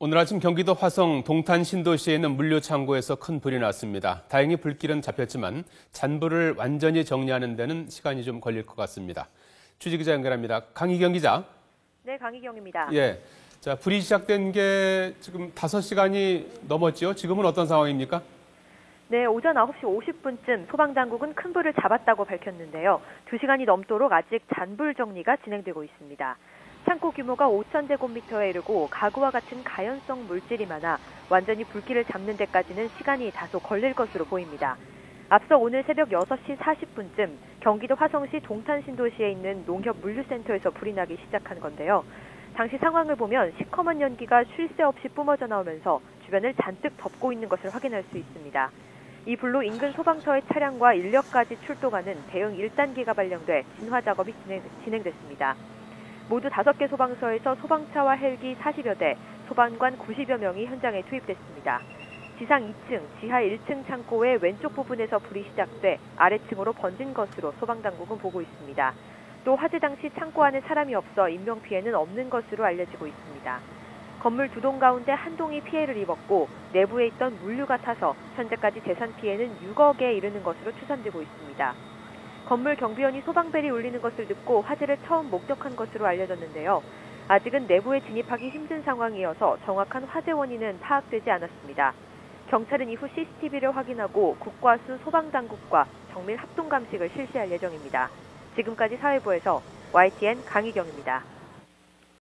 오늘 아침 경기도 화성 동탄 신도시에 있는 물류 창고에서 큰 불이 났습니다. 다행히 불길은 잡혔지만 잔불을 완전히 정리하는 데는 시간이 좀 걸릴 것 같습니다. 취재 기자 연결합니다. 강희경 기자. 네, 강희경입니다. 예. 자, 불이 시작된 게 지금 5시간이 넘었지요. 지금은 어떤 상황입니까? 네, 오전 9시 50분쯤 소방당국은 큰 불을 잡았다고 밝혔는데요. 2시간이 넘도록 아직 잔불 정리가 진행되고 있습니다. 창고 규모가 5,000제곱미터에 이르고 가구와 같은 가연성 물질이 많아 완전히 불길을 잡는 데까지는 시간이 다소 걸릴 것으로 보입니다. 앞서 오늘 새벽 6시 40분쯤 경기도 화성시 동탄신도시에 있는 농협 물류센터에서 불이 나기 시작한 건데요. 당시 상황을 보면 시커먼 연기가 쉴 새 없이 뿜어져 나오면서 주변을 잔뜩 덮고 있는 것을 확인할 수 있습니다. 이 불로 인근 소방서의 차량과 인력까지 출동하는 대응 1단계가 발령돼 진화 작업이 진행, 진행됐습니다. 모두 5개 소방서에서 소방차와 헬기 40여 대, 소방관 90여 명이 현장에 투입됐습니다. 지상 2층, 지하 1층 창고의 왼쪽 부분에서 불이 시작돼 아래층으로 번진 것으로 소방당국은 보고 있습니다. 또 화재 당시 창고 안에 사람이 없어 인명피해는 없는 것으로 알려지고 있습니다. 건물 두 동 가운데 한 동이 피해를 입었고 내부에 있던 물류가 타서 현재까지 재산 피해는 6억에 이르는 것으로 추산되고 있습니다. 건물 경비원이 소방벨이 울리는 것을 듣고 화재를 처음 목격한 것으로 알려졌는데요. 아직은 내부에 진입하기 힘든 상황이어서 정확한 화재 원인은 파악되지 않았습니다. 경찰은 이후 CCTV를 확인하고 국과수 소방당국과 정밀 합동 감식을 실시할 예정입니다. 지금까지 사회부에서 YTN 강희경입니다.